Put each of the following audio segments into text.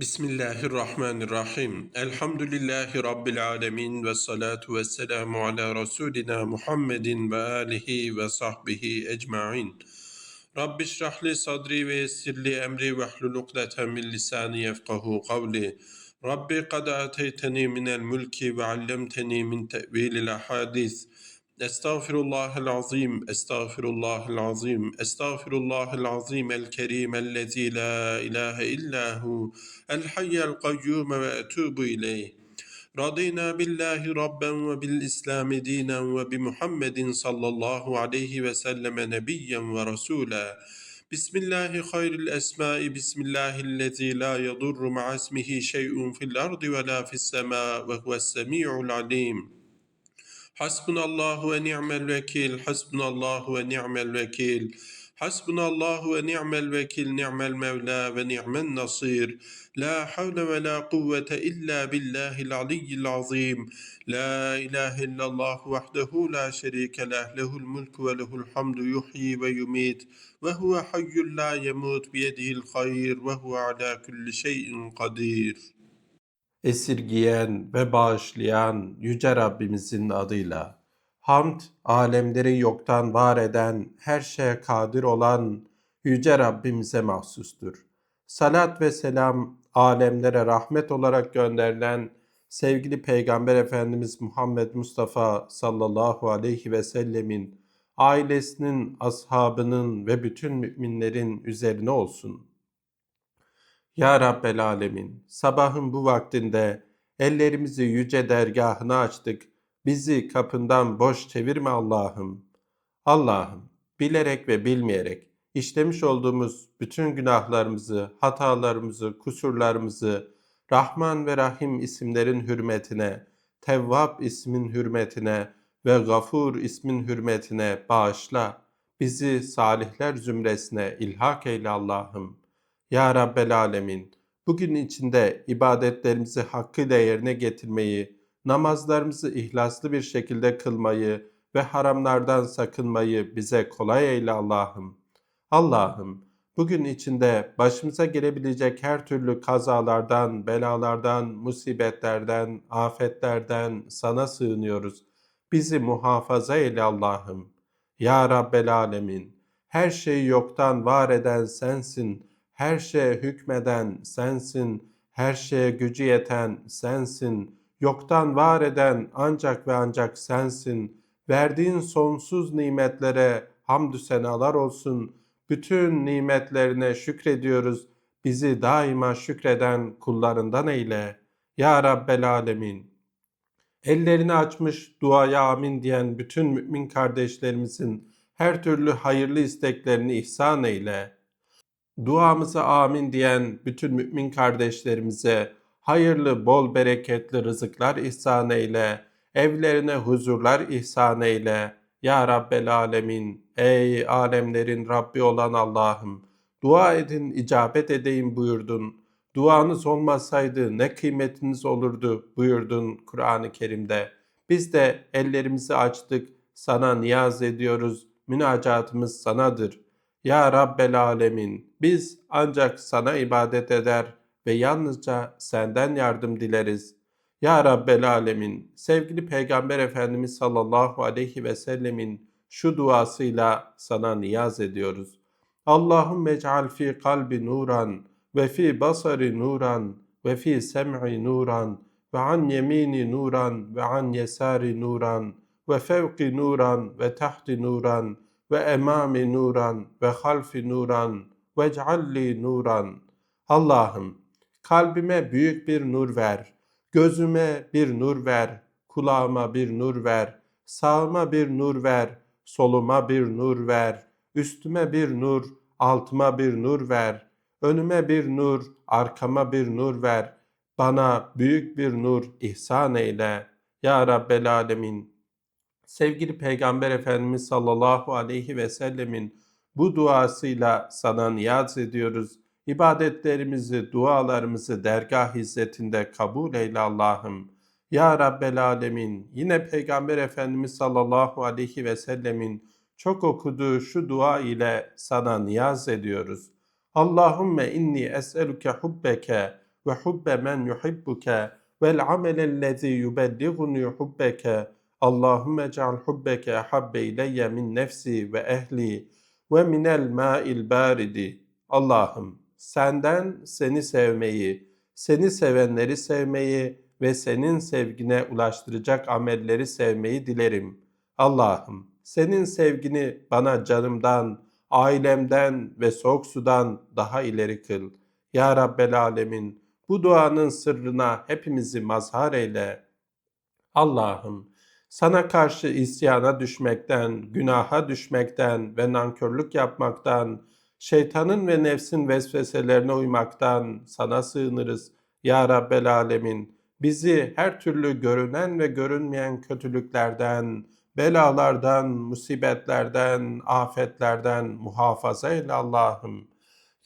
بسم الله الرحمن الرحيم الحمد لله رب العالمين والصلاة والسلام على رسولنا محمد وآله وصحبه أجمعين رب اشرح لي صدري ويسر لي أمري واحلل عقدة من لساني يفقه قولي رب قد آتيتني من الملك وعلمتني من تأويل الأحاديث أستغفر الله العظيم أستغفر الله العظيم أستغفر الله العظيم الكريم الذي لا إله إلا هو الحي القيوم وأتوب إليه. رضينا بالله ربا وبالإسلام دينا وبمحمد صلى الله عليه وسلم نبيا ورسولا. بسم الله خير الأسماء بسم الله الذي لا يضر مع اسمه شيء في الأرض ولا في السماء وهو السميع العليم. حسبنا الله ونعم الوكيل حسبنا الله ونعم الوكيل حسبنا الله ونعم الوكيل نعم المولى ونعم النصير. لا حول ولا قوة إلا بالله العلي العظيم. لا إله إلا الله وحده لا شريك له له الملك وله الحمد يحيي ويميت وهو حي لا يموت بيده الخير وهو على كل شيء قدير. Esirgiyen ve bağışlayan Yüce Rabbimizin adıyla. Hamd, alemleri yoktan var eden, her şeye kadir olan Yüce Rabbimize mahsustur. Salat ve selam, alemlere rahmet olarak gönderilen sevgili Peygamber Efendimiz Muhammed Mustafa sallallahu aleyhi ve sellemin, ailesinin, ashabının ve bütün müminlerin üzerine olsun.'' Ya Rabbel Alemin, sabahın bu vaktinde ellerimizi yüce dergahına açtık. Bizi kapından boş çevirme Allah'ım. Allah'ım, bilerek ve bilmeyerek işlemiş olduğumuz bütün günahlarımızı, hatalarımızı, kusurlarımızı Rahman ve Rahim isimlerin hürmetine, Tevvab ismin hürmetine ve Gafur ismin hürmetine bağışla. Bizi salihler zümresine ilhak eyle Allah'ım.'' Ya Rabbel Alemin, bugün içinde ibadetlerimizi hakkıyla yerine getirmeyi, namazlarımızı ihlaslı bir şekilde kılmayı ve haramlardan sakınmayı bize kolay eyle Allah'ım. Allah'ım, bugün içinde başımıza gelebilecek her türlü kazalardan, belalardan, musibetlerden, afetlerden sana sığınıyoruz. Bizi muhafaza eyle Allah'ım. Ya Rabbel Alemin, her şeyi yoktan var eden sensin.'' Her şeye hükmeden sensin, her şeye gücü yeten sensin, yoktan var eden ancak ve ancak sensin. Verdiğin sonsuz nimetlere hamdü senalar olsun. Bütün nimetlerine şükrediyoruz. Bizi daima şükreden kullarından eyle. Ya Rabbel Alemin. Ellerini açmış duaya amin diyen bütün mümin kardeşlerimizin her türlü hayırlı isteklerini ihsan eyle.'' Duamıza amin diyen bütün mümin kardeşlerimize hayırlı, bol bereketli rızıklar ihsan eyle, evlerine huzurlar ihsan eyle. Ya Rabbel Alemin, ey alemlerin Rabbi olan Allah'ım, dua edin, icabet edeyim buyurdun. Duanız olmasaydı ne kıymetiniz olurdu buyurdun Kur'an-ı Kerim'de. Biz de ellerimizi açtık, sana niyaz ediyoruz, münacatımız sanadır.'' Ya Rabbel Alemin, biz ancak sana ibadet eder ve yalnızca senden yardım dileriz. Ya Rabbel Alemin, sevgili Peygamber Efendimiz sallallahu aleyhi ve sellemin şu duasıyla sana niyaz ediyoruz. Allahümme ec'al fi kalbi nuran ve fi basari nuran ve fi sem'i nuran ve an yemini nuran ve an yesari nuran ve fevki nuran ve tahti nuran ve emami nuran ve halfi nuran ve cealli nuran. Allah'ım kalbime büyük bir nur ver, gözüme bir nur ver, kulağıma bir nur ver, sağıma bir nur ver, soluma bir nur ver, üstüme bir nur, altıma bir nur ver, önüme bir nur, arkama bir nur ver, bana büyük bir nur ihsan eyle. Ya Rabbel Alemin sevgili Peygamber Efendimiz sallallahu aleyhi ve sellemin bu duasıyla sana niyaz ediyoruz. İbadetlerimizi, dualarımızı dergah hizmetinde kabul eyle Allah'ım. Ya Rabbel Alemin, yine Peygamber Efendimiz sallallahu aleyhi ve sellemin çok okuduğu şu dua ile sana niyaz ediyoruz. Allahümme inni es'eluke hubbeke ve hubbe men yuhibbuke vel amelellezî yubelliğuni hubbeke. Allahümme ec'al hubbeke habbe ileyye min nefsi ve ehli ve minel ma'il baridi. Allah'ım senden seni sevmeyi, seni sevenleri sevmeyi ve senin sevgine ulaştıracak amelleri sevmeyi dilerim. Allah'ım senin sevgini bana canımdan, ailemden ve soğuk sudan daha ileri kıl. Ya Rabbel Alemin bu duanın sırrına hepimizi mazhar eyle. Allah'ım sana karşı isyana düşmekten, günaha düşmekten ve nankörlük yapmaktan, şeytanın ve nefsin vesveselerine uymaktan sana sığınırız. Ya Rabbel Alemin bizi her türlü görünen ve görünmeyen kötülüklerden, belalardan, musibetlerden, afetlerden muhafaza eyle Allah'ım.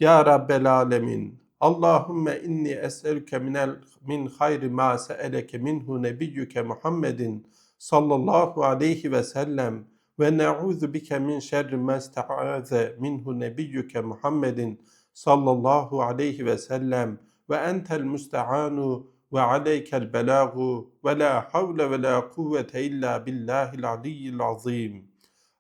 Ya Rabbel Alemin Allahümme inni es'elüke minel min hayri ma se'eleke minhu nebiyyüke Muhammedin sallallahu aleyhi ve sellem ve ne'udhu bike min şerri ma ista'aze minhu nebiyyüke Muhammedin sallallahu aleyhi ve sellem ve entel müste'anu ve aleykel belagu ve la havle ve la kuvvete illa billahil aliyyil azim.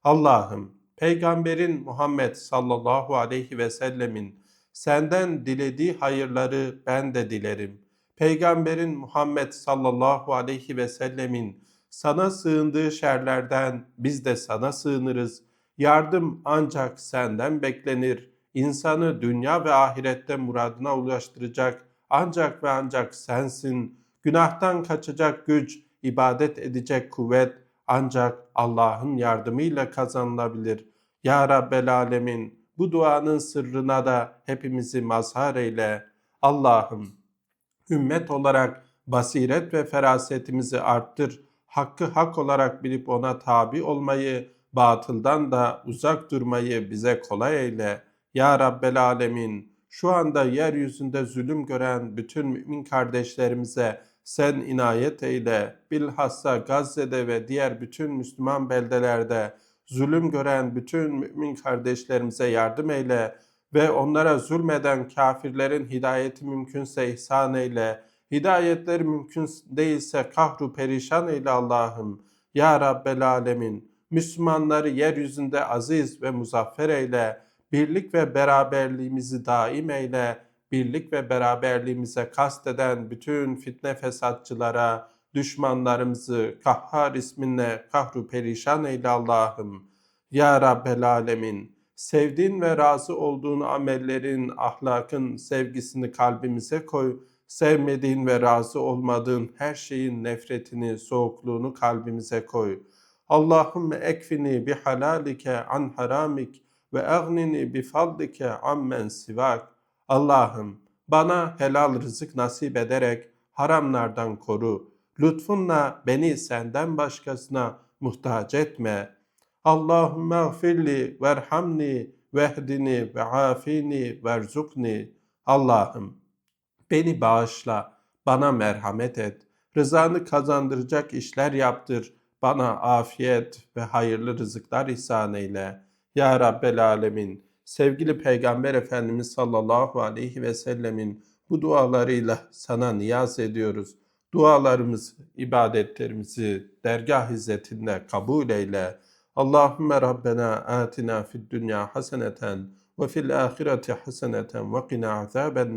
Allah'ım Peygamberin Muhammed sallallahu aleyhi ve sellemin senden dilediği hayırları ben de dilerim. Peygamberin Muhammed sallallahu aleyhi ve sellemin sana sığındığı şerlerden biz de sana sığınırız. Yardım ancak senden beklenir. İnsanı dünya ve ahirette muradına ulaştıracak ancak ve ancak sensin. Günahtan kaçacak güç, ibadet edecek kuvvet ancak Allah'ın yardımıyla kazanılabilir. Ya Rabbel Alemin bu duanın sırrına da hepimizi mazhar eyle. Allah'ım ümmet olarak basiret ve ferasetimizi arttır. Hakkı hak olarak bilip ona tabi olmayı, batıldan da uzak durmayı bize kolay eyle. Ya Rabbel Alemin şu anda yeryüzünde zulüm gören bütün mümin kardeşlerimize sen inayet eyle. Bilhassa Gazze'de ve diğer bütün Müslüman beldelerde zulüm gören bütün mümin kardeşlerimize yardım eyle ve onlara zulmeden kafirlerin hidayeti mümkünse ihsan eyle. Hidayetleri mümkün değilse kahru perişan eyle Allah'ım. Ya Rabbel Alemin. Müslümanları yeryüzünde aziz ve muzaffer eyle. Birlik ve beraberliğimizi daim eyle. Birlik ve beraberliğimize kasteden bütün fitne fesatçılara, düşmanlarımızı kahhar isminle kahru perişan eyle Allah'ım. Ya Rabbel Alemin, sevdiğin ve razı olduğun amellerin, ahlakın sevgisini kalbimize koy. Sevmediğin ve razı olmadığın her şeyin nefretini, soğukluğunu kalbimize koy. Allahümme ekfini bi halalike an haramik ve agnini bi fadlike ammen sivak. Allah'ım bana helal rızık nasip ederek haramlardan koru. Lütfunla beni senden başkasına muhtaç etme. Allahümme gfirli verhamni vehdini ve afini verzukni. Allah'ım beni bağışla, bana merhamet et. Rızanı kazandıracak işler yaptır. Bana afiyet ve hayırlı rızıklar ihsan eyle. Ya Rabbel Alemin, sevgili Peygamber Efendimiz sallallahu aleyhi ve sellemin bu dualarıyla sana niyaz ediyoruz. Dualarımız, ibadetlerimizi dergah izzetinde kabul eyle. Allahümme Rabbena atina fid dünya haseneten ve fil ahireti haseneten ve qina azaben